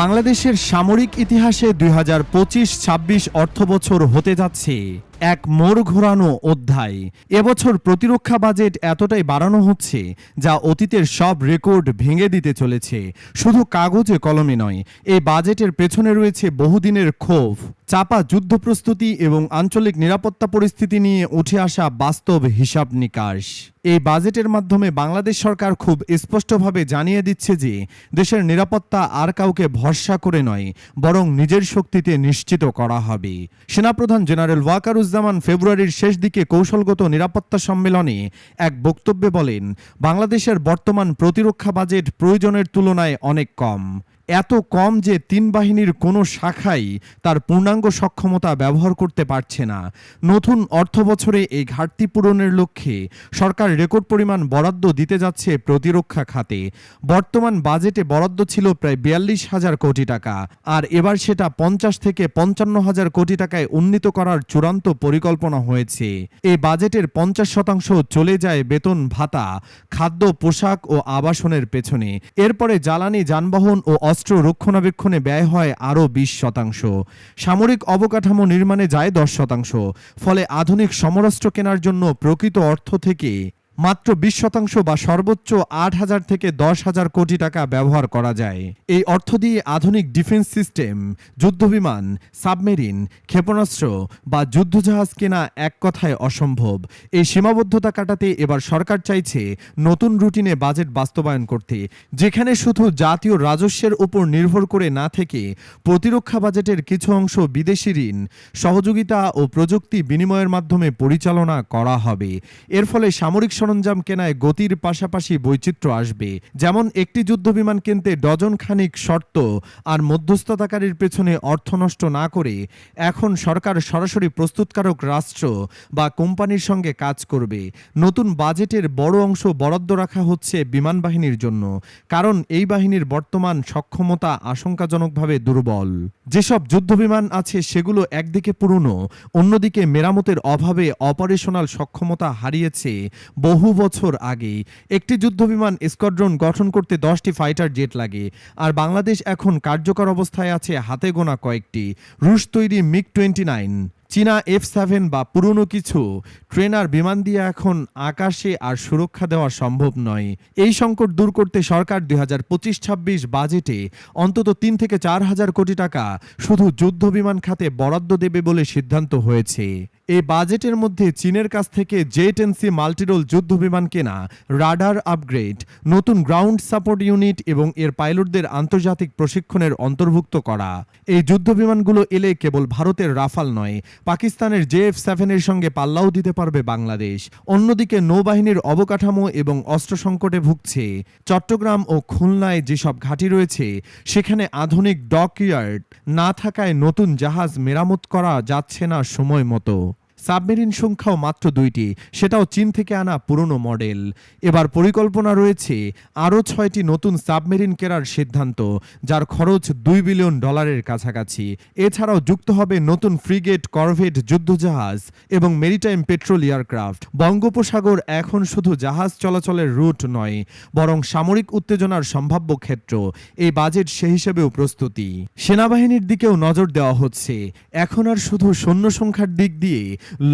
বাংলাদেশের সামরিক ইতিহাসে দুই হাজার পঁচিশ ছাব্বিশ অর্থবছর হতে যাচ্ছে। এক মোড় ঘোরানো অধ্যায়। এবছর প্রতিরক্ষা বাজেট এতটাই বাড়ানো হচ্ছে যা অতীতের সব রেকর্ড ভেঙে দিতে চলেছে। শুধু কাগজে কলমে নয় এই বাজেটের পেছনে রয়েছে বহুদিনের ক্ষোভ। চাপা যুদ্ধ প্রস্তুতি এবং আঞ্চলিক নিরাপত্তা পরিস্থিতি নিয়ে উঠে আসা বাস্তব হিসাব নিকাশ। এই বাজেটের মাধ্যমে বাংলাদেশ সরকার খুব স্পষ্টভাবে জানিয়ে দিচ্ছে যে, দেশের নিরাপত্তা আর কাউকে ভরসা করে নয়, বরং নিজের শক্তিতে নিশ্চিত করা হবে। সেনাপ্রধান জেনারেল ওয়াকারুজ্জামান ফেব্রুয়ারির শেষ দিকে কৌশলগত নিরাপত্তা সম্মেলনে এক বক্তব্যে বলেন, বাংলাদেশের বর্তমান প্রতিরক্ষা বাজেট প্রয়োজনের তুলনায় অনেক কম। এত কম যে তিন বাহিনীর কোনো শাখাই তার পূর্ণাঙ্গ সক্ষমতা ব্যবহার করতে পারছে না। নতুন অর্থ বছরে এই ঘাটতি পূরণের লক্ষ্যে সরকার রেকর্ড পরিমাণ বরাদ্দ দিতে যাচ্ছে প্রতিরক্ষা খাতে। বর্তমান বাজেটে বরাদ্দ ছিল প্রায় বিয়াল্লিশ হাজার কোটি টাকা, আর এবার সেটা পঞ্চাশ থেকে পঞ্চান্ন হাজার কোটি টাকায় উন্নীত করার চূড়ান্ত পরিকল্পনা হয়েছে। এই বাজেটের পঞ্চাশ শতাংশ চলে যায় বেতন, ভাতা, খাদ্য, পোশাক ও আবাসনের পেছনে। এরপরে জ্বালানি, যানবাহন ও অস্ত্র রক্ষণাবেক্ষণে ব্যয় হয় আরও বিশ শতাংশ। সামরিক অবকাঠামো নির্মাণে যায় দশ শতাংশ। ফলে আধুনিক সমরাস্ত্র কেনার জন্য প্রকৃত অর্থ থেকে মাত্র বিশ শতাংশ বা সর্বোচ্চ আট হাজার থেকে দশ হাজার কোটি টাকা ব্যবহার করা যায়। এই অর্থ দিয়ে আধুনিক ডিফেন্স সিস্টেম, যুদ্ধবিমান, সাবমেরিন, ক্ষেপণাস্ত্র বা যুদ্ধজাহাজ কেনা এক কথায় অসম্ভব। এই সীমাবদ্ধতা কাটাতে এবার সরকার চাইছে নতুন রুটিনে বাজেট বাস্তবায়ন করতে, যেখানে শুধু জাতীয় রাজস্বের উপর নির্ভর করে না থেকে প্রতিরক্ষা বাজেটের কিছু অংশ বিদেশি ঋণ, সহযোগিতা ও প্রযুক্তি বিনিময়ের মাধ্যমে পরিচালনা করা হবে। এর ফলে সামরিক সরঞ্জাম কেনায় গতির পাশাপাশি বৈচিত্র্য আসবে। যেমন একটি যুদ্ধবিমান কিনতে ডজন খানিক শর্ত আর মধ্যস্থতাকারীর পেছনে অর্থ নষ্ট না করে এখন সরকার সরাসরি প্রস্তুতকারক রাষ্ট্র বা কোম্পানির সঙ্গে কাজ করবে। নতুন বাজেটের বড় অংশ বরাদ্দ রাখা হচ্ছে বিমান বাহিনীর জন্য, কারণ এই বাহিনীর বর্তমান সক্ষমতা আশঙ্কাজনকভাবে দুর্বল। যেসব যুদ্ধবিমান আছে সেগুলো একদিকে পুরনো, অন্যদিকে মেরামতের অভাবে অপারেশনাল সক্ষমতা হারিয়েছে বহু বছর আগে একটি যুদ্ধবিমান স্কোয়াড্রন গঠন করতে দশটি ফাইটার জেট লাগে, আর বাংলাদেশ এখন কার্যকর অবস্থায় আছে হাতে গোনা কয়েকটি। রুশ তৈরি মিগ টোয়েন্টি নাইন। চীনা এফ সেভেন বা পুরনো কিছু ট্রেনার বিমান দিয়ে এখন আকাশে আর সুরক্ষা দেওয়া সম্ভব নয়। এই সংকট দূর করতে সরকার দুই হাজার পঁচিশ ছাব্বিশ বাজেটে অন্তত তিন থেকে চার হাজার কোটি টাকা শুধু যুদ্ধ বিমান খাতে বরাদ্দ দেবে বলে সিদ্ধান্ত হয়েছে। এই বাজেটের মধ্যে চীনের কাছ থেকে জেটেন্সি মাল্টিরোল যুদ্ধ বিমান কেনা, রাডার আপগ্রেড, নতুন গ্রাউন্ড সাপোর্ট ইউনিট এবং এর পাইলটদের আন্তর্জাতিক প্রশিক্ষণের অন্তর্ভুক্ত করা। এই যুদ্ধ বিমানগুলো এলে কেবল ভারতের রাফাল নয় পাকিস্তানের জেএফ সেভেনের সঙ্গে পাল্লাও দিতে পারবে বাংলাদেশ। অন্যদিকে নৌবাহিনীর অবকাঠামো এবং অস্ত্র সংকটে ভুগছে। চট্টগ্রাম ও খুলনায় যেসব ঘাঁটি রয়েছে, সেখানে আধুনিক ডকইয়ার্ড। না থাকায় নতুন জাহাজ মেরামত করা যাচ্ছে না সময় মতো। সাবমেরিন সংখ্যাও মাত্র দুইটি, সেটাও চীন থেকে আনা পুরনো মডেল। এবার পরিকল্পনা রয়েছে আরও ছয়টি নতুন সাবমেরিন কেনার সিদ্ধান্ত, যার খরচ দুই বিলিয়ন ডলারের কাছাকাছি। এছাড়াও যুক্ত হবে নতুন ফ্রিগেট করভেট যুদ্ধজাহাজ এবং মেরিটাইম পেট্রোল এয়ারক্রাফট। বঙ্গোপসাগর এখন শুধু জাহাজ চলাচলের রুট নয়, বরং সামরিক উত্তেজনার সম্ভাব্য ক্ষেত্র। এই বাজেট সে হিসেবেও প্রস্তুতি। সেনাবাহিনীর দিকেও নজর দেওয়া হচ্ছে। এখন আর শুধু সৈন্য সংখ্যার দিক দিয়ে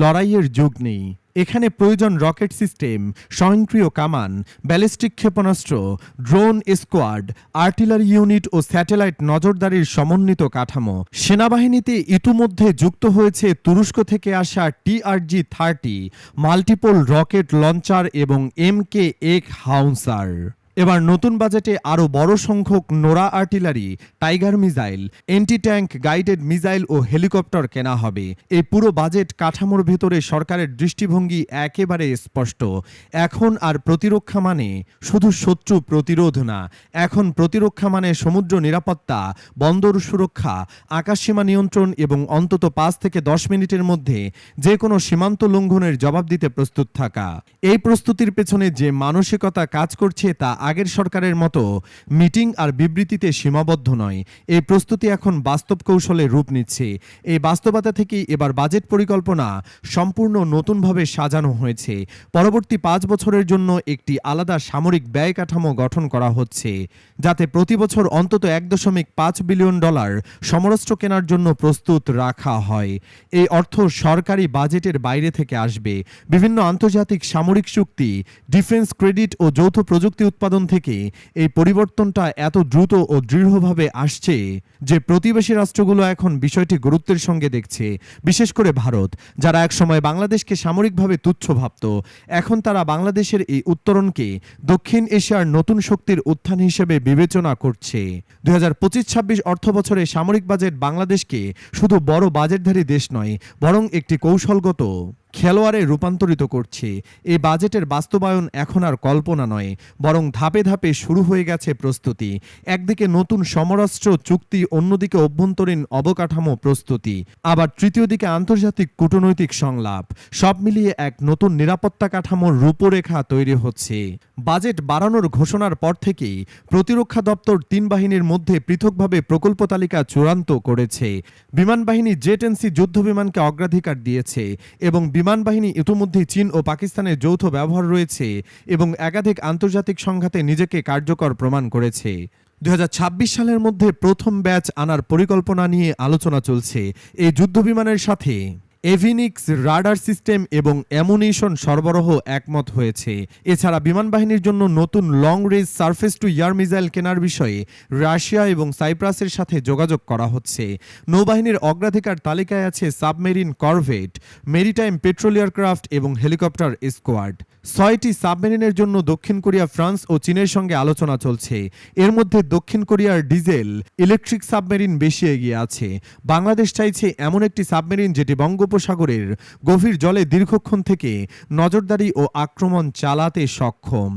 লড়াইয়ের যুগ নেই। এখানে প্রয়োজন রকেট সিস্টেম, স্বয়ংক্রিয় কামান, ব্যালিস্টিক ক্ষেপণাস্ত্র, ড্রোন স্কোয়াড, আর্টিলারি ইউনিট ও স্যাটেলাইট নজরদারির সমন্বিত কাঠামো। সেনাবাহিনীতে ইতিমধ্যে যুক্ত হয়েছে তুরস্ক থেকে আসা TRG thirty, multiple rocket launcher এবং এম কে এক হাউন্সার। এবার নতুন বাজেটে আরও বড় সংখ্যক Nora artillery, tiger missile anti tank guided missile ও হেলিকপ্টার কেনা হবে। এই পুরো বাজেট কাঠামোর ভেতরে সরকারের দৃষ্টিভঙ্গি একেবারে স্পষ্ট। এখন আর প্রতিরক্ষা মানে শুধু শত্রু প্রতিরোধ না, এখন প্রতিরক্ষা মানে সমুদ্র নিরাপত্তা, বন্দর সুরক্ষা আকাশসীমা নিয়ন্ত্রণ এবং অন্তত পাঁচ থেকে দশ মিনিটের মধ্যে যে কোনো সীমান্ত লঙ্ঘনের জবাব দিতে প্রস্তুত থাকা। এই প্রস্তুতির পেছনে যে মানসিকতা কাজ করছে তা আগের সরকারের মতো মিটিং আর বিবৃতিতে সীমাবদ্ধ নয়। এই প্রস্তুতি এখন বাস্তব কৌশলে রূপ নিচ্ছে। এই বাস্তবতা থেকেই এবার বাজেট পরিকল্পনা সম্পূর্ণ নতুনভাবে সাজানো হয়েছে। পরবর্তী পাঁচ বছরের জন্য একটি আলাদা সামরিক ব্যয় কাঠামো গঠন করা হচ্ছে, যাতে প্রতি বছর অন্তত এক দশমিক পাঁচ বিলিয়ন ডলার সমরাস্ত্র কেনার জন্য প্রস্তুত রাখা হয়। এই অর্থ সরকারি বাজেটের বাইরে থেকে আসবে। বিভিন্ন আন্তর্জাতিক সামরিক চুক্তি ডিফেন্স ক্রেডিট ও যৌথ প্রযুক্তি উৎপাদন থেকে এই পরিবর্তনটা এত দ্রুত ও দৃঢ়ভাবে আসছে যে প্রতিবেশী রাষ্ট্রগুলো এখন বিষয়টি গুরুত্বের সঙ্গে দেখছে। বিশেষ করে ভারত, যারা একসময় বাংলাদেশকে সামরিকভাবে তুচ্ছ ভাবত, এখন তারা বাংলাদেশের এই উত্তরণকে দক্ষিণ এশিয়ার নতুন শক্তির উত্থান হিসেবে বিবেচনা করছে। দুই হাজার পঁচিশ ছাব্বিশ অর্থ বছরে সামরিক বাজেট বাংলাদেশকে শুধু বড় বাজেটধারী দেশ নয়, বরং একটি কৌশলগত খেলোয়াড়ে রূপান্তরিত করছে। এই বাজেটের বাস্তবায়ন এখন আর কল্পনা নয়, বরং ধাপে ধাপে শুরু হয়ে গেছে প্রস্তুতি। একদিকে নতুন সমরাষ্ট্র চুক্তি, অন্যদিকে অভ্যন্তরীণ অবকাঠামো প্রস্তুতি। আবার তৃতীয় দিকে আন্তর্জাতিক কূটনৈতিক সংলাপ। সব মিলিয়ে এক নতুন নিরাপত্তা কাঠামোর রূপরেখা তৈরি হচ্ছে। বাজেট বাড়ানোর ঘোষণার পর থেকেই প্রতিরক্ষা দপ্তর তিন বাহিনীর মধ্যে পৃথকভাবে প্রকল্প তালিকা চূড়ান্ত করেছে। বিমান বাহিনী জেট এনসি যুদ্ধ বিমানকে অগ্রাধিকার দিয়েছে এবং বিমান বাহিনী ইতোমধ্যেই চীন ও পাকিস্তানের যৌথ ব্যবহার রয়েছে এবং একাধিক আন্তর্জাতিক সংঘাতে নিজেকে কার্যকর প্রমাণ করেছে। দু হাজার ছাব্বিশ সালের মধ্যে প্রথম ব্যাচ আনার পরিকল্পনা নিয়ে আলোচনা চলছে। এই যুদ্ধ বিমানের সাথে। এভিনিক্স রাডার সিস্টেম এবং অ্যামুনিশন সরবরাহ একমত হয়েছে। এছাড়া বিমান বাহিনীর জন্য নতুন long range surface to air missile কেনার বিষয়ে রাশিয়া এবং সাইপ্রাসের সাথে যোগাযোগ করা হচ্ছে। নৌবাহিনীর অগ্রাধিকার তালিকায় আছে submarine corvette, maritime patrol aircraft এবং হেলিকপ্টার স্কোয়াড। ছয়টি সাবমেরিনের জন্য দক্ষিণ কোরিয়া, ফ্রান্স ও চীনের সঙ্গে আলোচনা চলছে। এর মধ্যে দক্ষিণ কোরিয়ার ডিজেল, ইলেকট্রিক সাবমেরিন বেশি এগিয়ে আছে। বাংলাদেশ চাইছে এমন একটি সাবমেরিন যেটি বঙ্গোপসাগরের গভীর জলে দীর্ঘক্ষণ থেকে নজরদারি ও আক্রমণ চালাতে সক্ষম।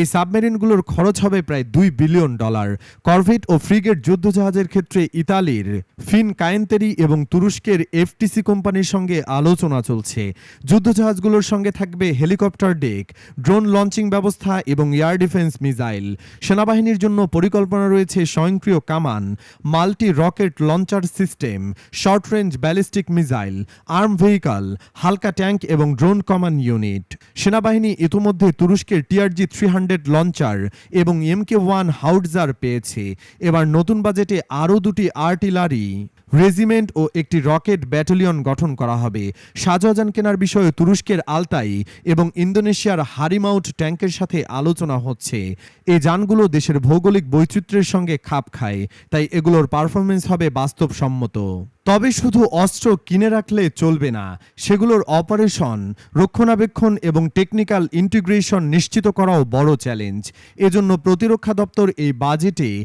এই সাবমেরিনগুলোর খরচ হবে প্রায় দুই বিলিয়ন ডলার। করভেট ও ফ্রিগেট যুদ্ধজাহাজের ক্ষেত্রে ইতালির ফিন কায়েন্তেরি এবং তুরস্কের এফটিসি কোম্পানির সঙ্গে আলোচনা চলছে। যুদ্ধজাহাজগুলোর সঙ্গে থাকবে হেলিকপ্টার ডেক, ড্রোন লঞ্চিং ব্যবস্থা এবং এয়ার ডিফেন্স মিসাইল। সেনাবাহিনীর জন্য পরিকল্পনা রয়েছে স্বয়ংক্রিয় কামান, multi rocket launcher system, short range ballistic missile arm vehicle, হালকা ট্যাঙ্ক এবং ড্রোন কমান ইউনিট। সেনাবাহিনী ইতোমধ্যে তুরস্কের টিআরজি থ্রি হান্ড্রেড লঞ্চার এবং এমকে ওয়ান হাউটজার পেয়েছে। এবার নতুন বাজেটে আরও দুটি আর্টিলারি। রেজিমেন্ট ও একটি রকেট ব্যাটালিয়ন গঠন করা হবে। সাজওয়াজান কেনার বিষয়ে তুরস্কের আলতাই এবং ইন্দোনেশিয়ার হারিমাউট ট্যাঙ্কের সাথে আলোচনা হচ্ছে। এই যানগুলো দেশের ভৌগোলিক বৈচিত্র্যের সঙ্গে খাপ খায়, তাই এগুলোর পারফরমেন্স হবে বাস্তবসম্মত। তবে শুধু অস্ত্র কিনে রাখলে চলবে না, সেগুলোর অপারেশন, রক্ষণাবেক্ষণ এবং টেকনিক্যাল ইন্টিগ্রেশন নিশ্চিত করাও বড় চ্যালেঞ্জ। এজন্য প্রতিরক্ষা দপ্তর এই বাজেটে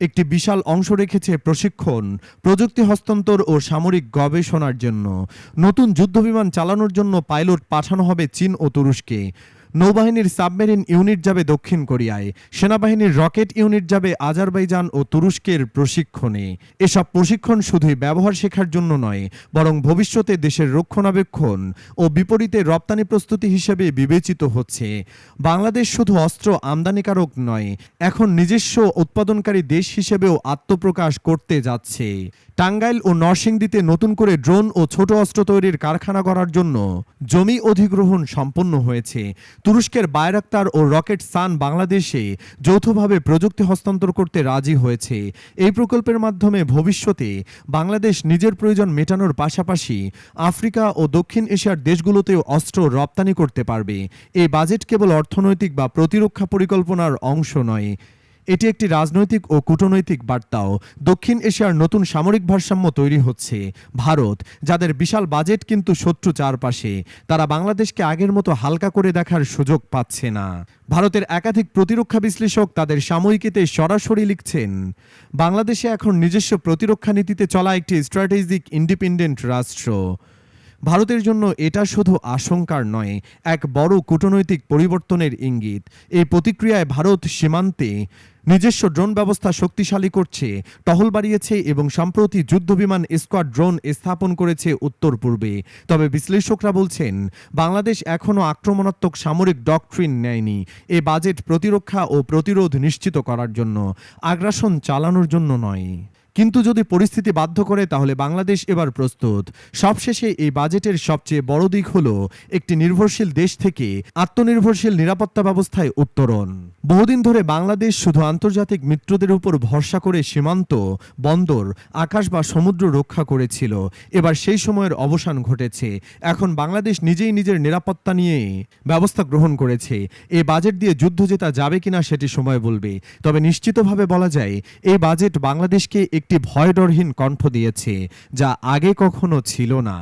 একটি বিশাল অংশ রেখেছে প্রশিক্ষণ, প্রযুক্তি হস্তান্তর ও সামরিক গবেষণার জন্য। নতুন যুদ্ধবিমান চালানোর জন্য পাইলট পাঠানো হবে চীন ও তুরস্কে। নৌবাহিনীর সাবমেরিন ইউনিট যাবে দক্ষিণ কোরিয়ায়। সেনাবাহিনীর রকেট ইউনিট যাবে আজারবাইজান ও তুরস্কের প্রশিক্ষণে। এসব প্রশিক্ষণ শুধুই ব্যবহার শেখার জন্য নয়, বরং ভবিষ্যতে দেশের রক্ষণাবেক্ষণ ও বিপরীতে রপ্তানি প্রস্তুতি হিসেবে বিবেচিত হচ্ছে। বাংলাদেশ শুধু অস্ত্র আমদানিকারক নয়, এখন নিজস্ব উৎপাদনকারী দেশ হিসেবেও আত্মপ্রকাশ করতে যাচ্ছে। টাঙ্গাইল ও নরসিংদীতে নতুন করে ড্রোন ও ছোট অস্ত্র তৈরির কারখানা করার জন্য জমি অধিগ্রহণ সম্পন্ন হয়েছে। তুরস্কের বায়রাক্তার ও রকেট সান বাংলাদেশে যৌথভাবে প্রযুক্তি হস্তান্তর করতে রাজি হয়েছে। এই প্রকল্পের মাধ্যমে ভবিষ্যতে বাংলাদেশ নিজের প্রয়োজন মেটানোর পাশাপাশি আফ্রিকা ও দক্ষিণ এশিয়ার দেশগুলোতেও অস্ত্র রপ্তানি করতে পারবে। এই বাজেট কেবল অর্থনৈতিক বা প্রতিরক্ষা পরিকল্পনার অংশ নয়। এটি একটি রাজনৈতিক ও কূটনৈতিক বার্তাও। দক্ষিণ এশিয়ার নতুন সামরিক ভারসাম্য তৈরি হচ্ছে। ভারত, যাদের বিশাল বাজেট কিন্তু শত্রু চারপাশে, তারা বাংলাদেশকে আগের মতো হালকা করে দেখার সুযোগ পাচ্ছে না। ভারতের একাধিক প্রতিরক্ষা বিশ্লেষক তাদের সাময়িকীতে সরাসরি লিখছেন, বাংলাদেশে এখন নিজস্ব প্রতিরক্ষা নীতিতে চলা একটি স্ট্র্যাটেজিক ইন্ডিপেন্ডেন্ট রাষ্ট্র। ভারতের জন্য এটা শুধু আশঙ্কার নয়, এক বড় কূটনৈতিক পরিবর্তনের ইঙ্গিত। এই প্রতিক্রিয়ায় ভারত সীমান্তে নিজস্ব ড্রোন ব্যবস্থা শক্তিশালী করছে, টহল বাড়িয়েছে এবং সম্প্রতি যুদ্ধবিমান স্কোয়াড ড্রোন স্থাপন করেছে উত্তর পূর্বে তবে বিশ্লেষকরা বলছেন, বাংলাদেশ এখনও আক্রমণাত্মক সামরিক ডকট্রিন নেয়নি, এ বাজেট প্রতিরক্ষা ও প্রতিরোধ নিশ্চিত করার জন্য, আগ্রাসন চালানোর জন্য নয়। কিন্তু যদি পরিস্থিতি বাধ্য করে, তাহলে বাংলাদেশ এবার প্রস্তুত। সবশেষে এই বাজেটের সবচেয়ে বড় দিক হল, একটি নির্ভরশীল দেশ থেকে আত্মনির্ভরশীল নিরাপত্তা ব্যবস্থায় উত্তরণ। বহুদিন ধরে বাংলাদেশ শুধু আন্তর্জাতিক মিত্রদের উপর ভরসা করে সীমান্ত, বন্দর, আকাশ বা সমুদ্র রক্ষা করেছিল। এবার সেই সময়ের অবসান ঘটেছে। এখন বাংলাদেশ নিজেই নিজের নিরাপত্তা নিয়ে ব্যবস্থা গ্রহণ করেছে। এই বাজেট দিয়ে যুদ্ধ জেতা যাবে কিনা সেটি সময় বলবে। তবে নিশ্চিতভাবে বলা যায়, এই বাজেট বাংলাদেশকে একটি ভয়ডরহীন কণ্ঠ দিয়েছে যা আগে কখনো ছিল না।